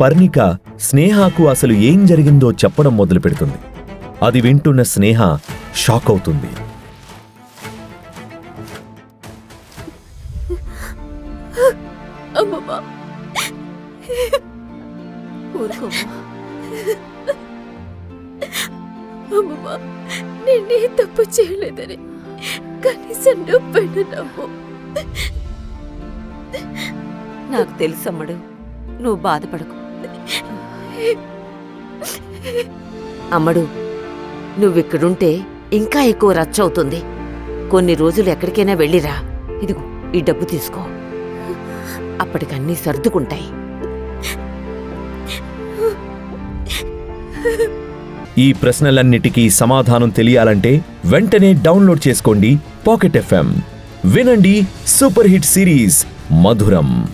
పర్ణిక స్నేహాకు అసలు ఏం జరిగిందో చెప్పడం మొదలుపెడుతుంది. అది వింటున్న స్నేహ షాక్ అవుతుంది. నేనే తప్పు చేయలేదని కనీసం నాకు తెలుసమ్మడు నువ్వు బాధపడకు. అమ్మడు నువ్విక్కడుంటే ఇంకా ఎక్కువ రచ్చ అవుతుంది. కొన్ని రోజులు ఎక్కడికైనా వెళ్ళిరా. ఇదిగో ఈ డబ్బు తీసుకో. అప్పటికన్నీ సర్దుకుంటాయి. ఈ ప్రశ్నలన్నిటికీ సమాధానం తెలియాలంటే వెంటనే డౌన్లోడ్ చేసుకోండి పాకెట్ ఎఫ్ఎం. వినండి సూపర్ హిట్ సిరీస్ మధురం.